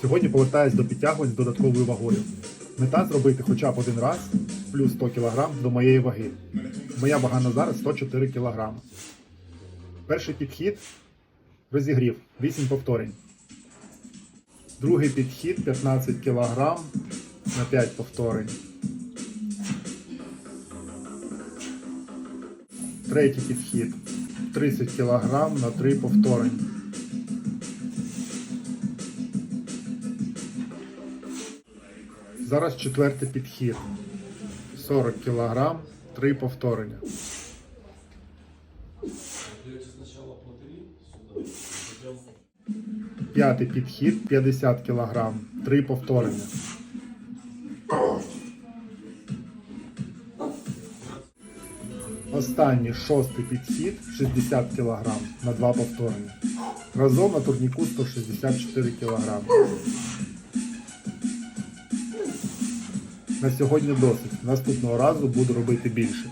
Сьогодні повертаюсь до підтягувань з додатковою вагою. Мета зробити хоча б один раз плюс 100 кг до моєї ваги. Моя вага на зараз 104 кг. Перший підхід розігрів 8 повторень. Другий підхід 15 кг на 5 повторень. Третій підхід 30 кг на 3 повторень. Зараз четвертий підхід. 40 кг, 3 повторення. П'ятий підхід 50 кг, 3 повторення. Останній шостий підхід 60 кг на 2 повторення. Разом на турніку 164 кг. На сьогодні досить. Наступного разу буду робити більше.